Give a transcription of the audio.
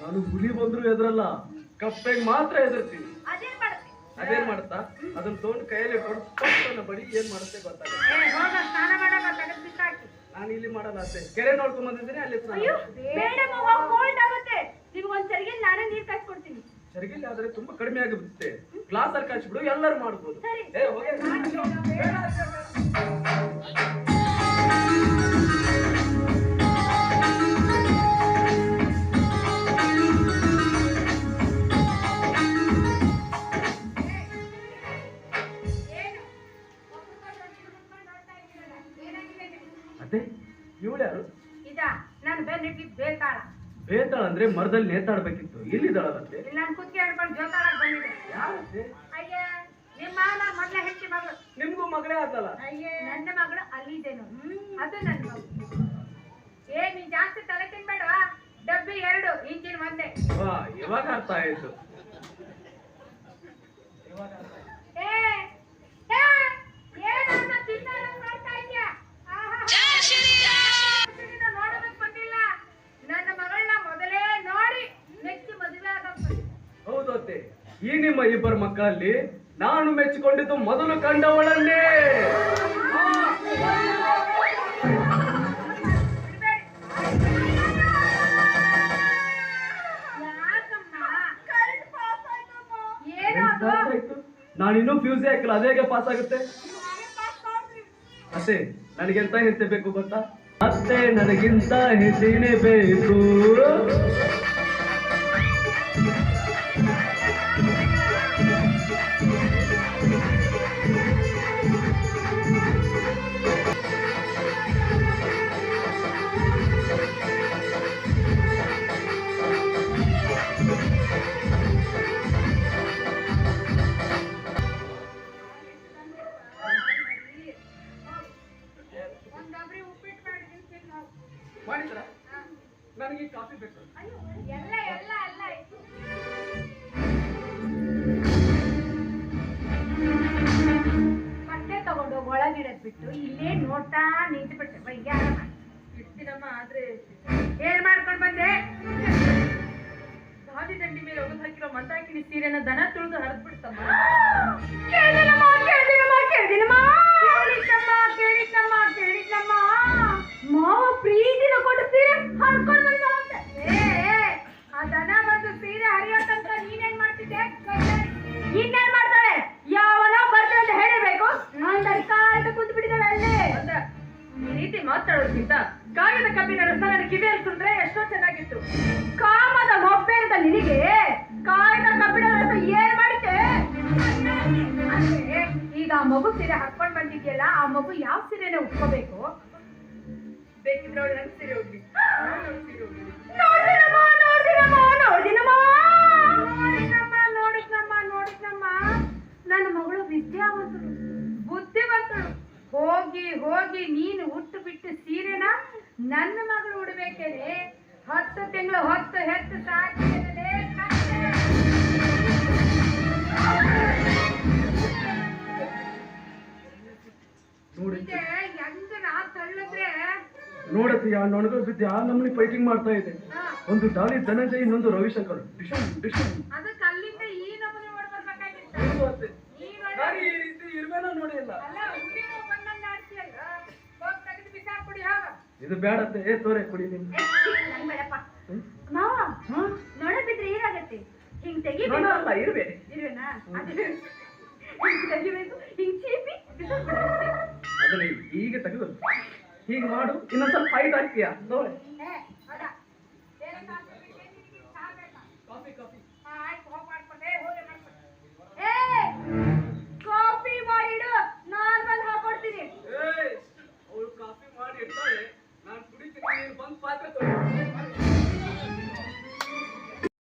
ನಾನು ಹುಲಿ ಬಂದ್ರು ಎದ್ರಲ್ಲ ಕಪ್ಪೆಗೆ ಮಾತ್ರ ಎದುರ್ತೀನಿ ಅದೇನ್ ಮಾಡ್ತಾ? ಅದೇನ್ ಅದನ್ನ ತಗೊಂಡು ಕೈಯಲ್ಲಿ ಇಟ್ಕೊಂಡು ಪಟ್ಟನ ಬಡಿ ಏನ್ ಮಾಡುತ್ತೆ ಏ ಹೋಗ ಸ್ನಾನ ಮಾಡಕ ತೆಗೆದು ಬಿಸಾಕಿ. ನಾನು ಇಲ್ಲಿ ಮಾಡಲ್ಲ ಅಷ್ಟೇ. ಕೆರೆ ನೋಡ್ಕೊಂಡ್ ಬಂದಿದ್ದೀನಿ ಅಲ್ಲಿ ಸ್ನಾನ ಅಯ್ಯೋ ಬೇಡ ಮಗ ಕೋಲ್ಡ್ ಆಗುತ್ತೆ. ನಿಮ್ಗೊಂದ್ ಚರಿಗೆ ನಾನೇ ನೀರ್ ಕಾಯ್ಸ್ಕೊಡ್ತೀನಿ ಚರಿಗಿಲ್ಲಿ ಆದ್ರೆ ತುಂಬಾ ಕಡಿಮೆ ಆಗಿಬಿಡುತ್ತೆ ಗ್ಲಾಸ್ ಅಲ್ಲಿ ಕಾಯಿಸ್ಬಿಡು ಎಲ್ಲರೂ ಮಾಡ್ಬೋದು. ಸರಿ. ಏ ಹೋಗಿ. ಬೇಡ ಅಜ್ಜ, ಬೇಡ. ಅದೇ ಇವಳು ಯಾರು? ಇದ ನಾನು ಬೆನ್ನಿಟ್ಟಿದ್ ಬೇತಾಳ. ಬೇತಾಳ ಅಂದ್ರೆ ಮರದಲ್ಲಿ ನೇತಾಡ್ಬೇಕಿತ್ತು. ಎಲ್ಲಿದ್ದಾಳಂತೆ? ಇಲ್ಲಿ ನಾನು ಕುತ್ಕೆ ಹಿಡ್ಕೊಂಡು ಜೋತಾಳಕ್ ಬಂದಿದೆ ಯಾರಂತೆ? ಅಯ್ಯ ನಿಮ್ಮ ಮಾವನ ಮೊದ್ಲ ಹೆಚ್ಚಿ ಮಗಳು. ನಿಮ್ಗೂ ಮಗಳೇ ಆದಲ್ಲ ಅಯ್ಯ ನನ್ನ ಮಗಳು ಅಲ್ಲಿದ್ದೇನು? ಅದು ನನ್ನ ಮಗಳು. ಏ ನೀನ್ ಜಾಸ್ತಿ ತಲೆ ತಿನ್ಬೇಡವಾ? ಡಬ್ಬಿ ಎರಡು ಇಂಜಿನ್ ಒಂದೇ. ವಾ ಇವಾಗ ಅರ್ಥ ಆಯ್ತು. ಏ ಹೌದು ಈ ನಿಮ್ಮ ಇಬ್ಬರ ಮಕ್ಕಳಲ್ಲಿ ನಾನು ಮೆಚ್ಚಿಕೊಂಡಿದ್ದು ಮೊದಲು ಆಯ್ತು? ನಾನಿನ್ನೂ ಫ್ಯೂಸೇ ಹಾಕಿಲ್ಲ ಅದೇಗೆ ಪಾಸ್ ಆಗುತ್ತೆ? ಅಸೆ ನನಗೆಂತ ಹೆಸೆ ಬೇಕು ಗೊತ್ತಾ? ಅಷ್ಟೇ ನನಗಿಂತ ಹೆಸಿನೇ ಬೇಕು. ನನಗೆ ಕಾಫಿ ಬೇಕು. ಎಲ್ಲ ಎಲ್ಲ ಆಯ್ತು. ಬಟ್ಟೆ ತಗೊಂಡು ಒಳಗಿಡದ್ ಬಿಟ್ಟು ಇಲ್ಲೇ ನೋಡ್ತಾ ನಿಂತು ಬಿಟ್ಟೆ ಬೈಯಾರ ಇಡ್ತೀನಮ್ಮ ಆದ್ರೆ ಏನ್ ಮಾಡ್ಕೊಂಡ್ ಬಂದೆ? ಗಾದಿ ದಂಡಿ ಮೇಲೆ ಒಗದು ಹಾಕಿರೋ ಮಂದಾಕಿನಿ ಸೀರೆನ ದನ ತುಳಿದು ಹರಿದು ಬಿಡ್ತಮ್ಮ ಕೇಳಿನಮ್ಮ ಕೇಳಿನಮ್ಮ ಕೇಳಿನಮ್ಮ ಕೇಳಿದ್ದಮ್ಮ ಕೇಳಿದ್ದಮ್ಮ ಕೇಳಿದ್ದಮ್ಮ ಮಾವ ಪ್ರೀತಿನ ಸೀರೆ ಹರ್ಕೊಂಡ್ ರೀತಿ ಮಾತಾಡೋದ್ಕಿಂತ ಕಾಗದ ಕಬ್ಬಿನ ರಸ ನನ್ನ ಕಿವಿಯಲ್ಲಿ ಸುಂದ್ರೆ ಎಷ್ಟೋ ಚೆನ್ನಾಗಿತ್ತು. ಕಾಮದ ಮೊಬ್ಬೆ ಅಂತ ನಿನಗೆ? ಕಾಗದ ಕಬ್ಬಿಣ ರಸ ಏನ್ ಮಾಡಿದ್ದೆ ಅಂದ್ರೆ ಈಗ ಆ ಮಗು ಸೀರೆ ಹಾಕೊಂಡ್ ಬಂದಿದ್ಯಲ್ಲ ಆ ಮಗು ಯಾವ ಸೀರೆನ ಉಟ್ಕೋಬೇಕು? ಬೇಕಿದ್ರೆ ಅವಳು ನಾನು ಸೀರೆ ಹೋಗ್ಲಿ ಹೋಗಿ ಹೋಗಿ ನೀನು ಹುಟ್ಟು ಬಿಟ್ಟು ಸೀರೆನ ನನ್ನ ಮಗಳು ಉಡ್ಬೇಕೇನೆ? ಹತ್ತು ತಿಂಗಳು ಹೊತ್ತು ಹೆತ್ತು ಸಾಕಿ ನೋಡಿ. ಹೆಂಗ ನಾ ತಳ್ಳಿದ್ರೆ? ನೋಡತ್ತಿ ಆ ನೊಣಗಳ ಬಿದ್ದು ನಮ್ಮನಿ ಫೈಟಿಂಗ್ ಮಾಡ್ತಾ ಇದೆ. ಒಂದು ದಾಳಿ ಧನಂಜಯ ಇನ್ನೊಂದು ರವಿಶಂಕರ್. ಡಿಶನ್ ಡಿಶನ್ ಅದಕ್ಕೆ ಅಲ್ಲಿಂದ ಈ ನೋಡಿ. ನಾನು ಈ ರೀತಿ ಇರ್ವೇನೋ ನೋಡಿಲ್ಲ ಇದು ಬೇಡ ಏ ತೋರೆ ಕುಡಿ ನಿಮ್ ಮಾವ ಅದನ್ನ ಈಗ ತೆಗೆದು ಹೀಗೆ. ಮಾಡು. ಇನ್ನೊಂದ್ ಸ್ವಲ್ಪ ಹೈಟ್ ಹಾಕ್ತೀಯ? Coffee coffee.